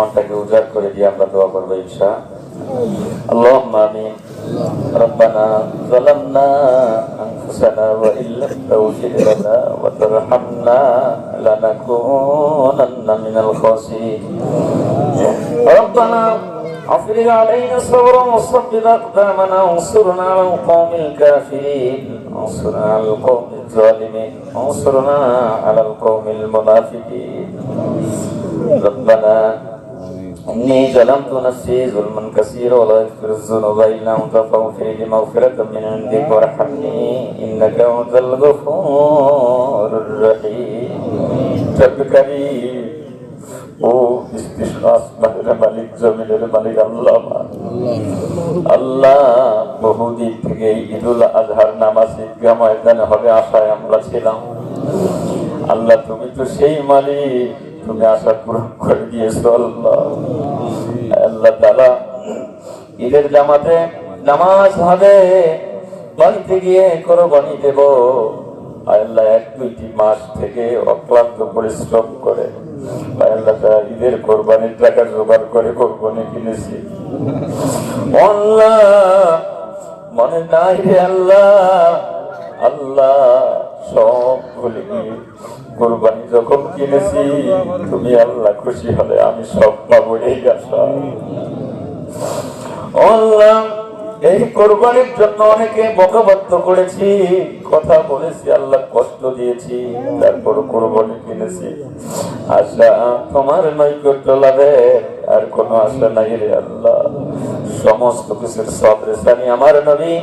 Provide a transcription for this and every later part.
মনটাকে উজাড় করে দিয়ে আমরা দোয়া করবো ইনশা اللهم آمين ربنا ظلمنا أنفسنا وإن لم تغفر لنا وترحمنا لنكونن من الخاسرين ربنا أفرغ علينا صبرا وثبت أقدامنا وانصرنا على القوم الكافرين انصرنا على القوم الظالمين انصرنا على القوم المنافقين ربنا إني ظلمت نفسي ظلما كثيرا ولا يغفر الذنوب إلا أنت فاغفر لي مغفرة من عندك وارحمني إنك أنت الغفور الرحيم رب كريم ও আসমানের মালিক জমিনের মালিক আল্লাহ আমার। আল্লাহ বহুদিন থেকে ঈদুল আজহার নামাজ ঈদগাহ ময়দানে হবে আশায় আমরা ছিলাম আল্লাহ তুমি তো সেই মালিক তুমি আশা পূরণ করে দিয়েছ আল্লাহ। আল্লাহ তালা ঈদের জামাতে নামাজ হবে, বাড়িতে গিয়ে করো বাণী দেব আল্লাহ এক দুইটি মাস থেকে অক্লান্ত পরিশ্রম করে। আল্লাহ ঈদের কোরবানির টাকা জোগাড় করে কোরবানি কিনেছি। মনে নাই রে আল্লাহ। আল্লাহ সব ভুলে গিয়ে কোরবানি যখন কিনেছি, তুমি আল্লাহ খুশি হলে আমি সব পাবো এই আল্লাহ, এই কোরবানির জন্য অনেকে বকাবদ্ধ করেছি, কথা বলেছি, আল্লাহ কষ্ট দিয়েছি, তারপর কোরবানি কিনেছি। আশা তোমার নৈকট্য লাভে, আর কোনো আশা নাই রে আল্লাহ। সমস্ত কিছুর সব রেসানি আমার নবী,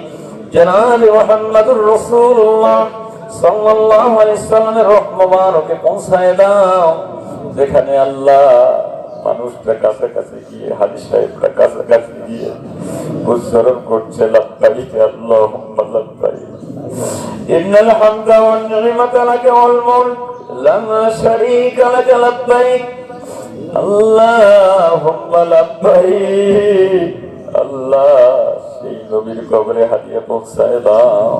জনাব মোহাম্মদুর রাসূলুল্লাহ। সাল্লাল্লাহু আলাইহি পৌঁছায় যেখানে আল্লাহ মানুষটা কাছাকাছি গিয়ে হাজি সাহেবটা কাছাকাছি গিয়ে উচ্চারণ করছে লাভকারীকে আল্লাহ লাভকারী ইন্নাল হামদা ওয়ান লা শারীকা লাকে লাভকারী আল্লাহুম্মা লাভকারী নবীর কবরে হাতিয়ে পৌঁছায় দাও।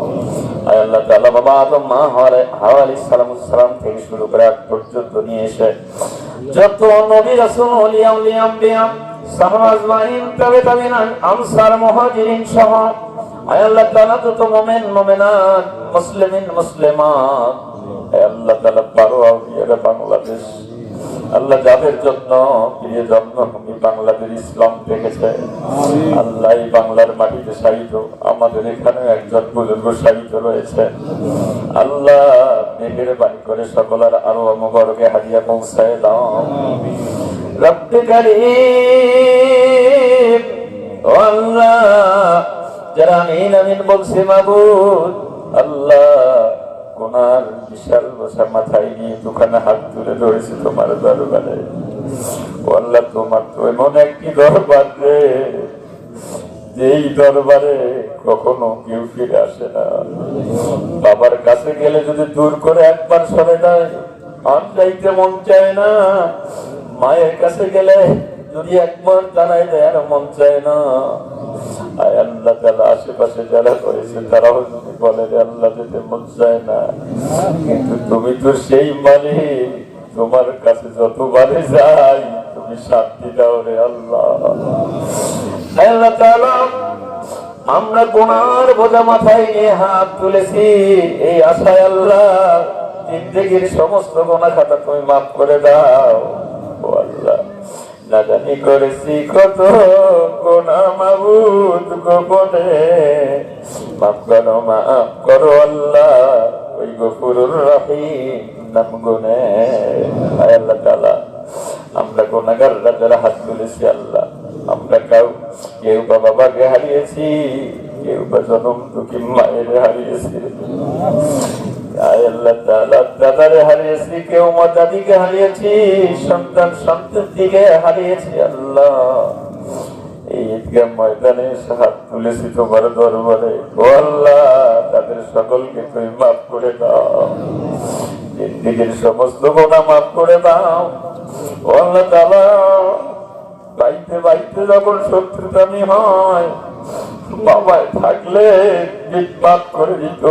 আয় আল্লাহ তাআলা বাবা আদম, মা হাওয়া আলাইহিস সালাম সালাম থেকে শুরু করে আজ পর্যন্ত নিয়ে এসে যত নবী রাসূল ওলিয়া উলিয়া আম্বিয়া, সাহাবা আজমাইন, তবে তাবিন আনসার, মুহাজিরিন সহ আয় আল্লাহ তাআলা যত মুমিন, মুমিনাত, মুসলিমিন, মুসলিমাত, আয় আল্লাহ তাআলা পারো আউলিয়ারা বাংলাদেশ আল্লাহ যাদের জন্য প্রিয় জন্মভূমি বাংলাদেশ ইসলাম দেখেছে আল্লাহ এই বাংলার মাটিতে সাহিত্য আমাদের এখানে একজন বুজুর্গ সাহিত্য রয়েছে। আল্লাহ মেঘের বাণী করে সকলের আরও অমগরকে হারিয়া পৌঁছায় দাও। রব্বে কারীম। আল্লাহ যারা আমিন আমিন বলছে মাবুদ আল্লাহ কোনার বিশাল বসা মাথায় নিয়ে দুখানে হাত তুলে ধরেছে তোমার দরবারে। আল্লাহ তোমার তো এমন একটি দরবার রে এই দরবারে কখনো কেউ ফিরে আসে না। বাবার কাছে গেলে যদি দূর করে একবার সরে যায়, আর যাইতে মন চায় না, মায়ের কাছে গেলে যদি একবার দাঁড়ায় দেয়, আর মন চায় না। আয় আল্লাহ তালা আশেপাশে যারা করেছে তারাও যদি বলে আল্লাহ যেতে মন চায় না, কিন্তু তুমি তো সেই মালিক। তোমার কাছে যতবারে যাই, তুমি শান্তি দাও রে আল্লাহ। আল্লাহ তাআলা, আমরা গুনার বোঝা মাথায় নিয়ে হাত তুলেছি। এই আশায় আল্লাহ, জিন্দগির সমস্ত গোনা খাতা তুমি মাফ করে দাও। না জানি করেছি কত গোনা মাবুদ গোপনে। মাফ করো মাফ করো আল্লাহ, ওই গফুরুর রহিম নাম গুনে আয় আল্লাহ তাআলা, আমরা গুনাহগাররা যারা হাত তুলেছি আল্লাহ, আমরা কাউ, কেউ বা বাবাকে হারিয়েছি, কেউ বা জনম দুঃখী মায়ের হারিয়েছি। দাদারে হারিয়েছি, কেউ মা দাদিকে সন্তান সন্ততিকে হারিয়েছি আল্লাহ। ময়দানে তাদের সকলকে তুমি মাফ করে দাও। সমস্ত গোনা মাফ করে দাও। বাইতে বাইতে যখন শত্রুতামি হয়, বাবায় থাকলে বিট করে দিত।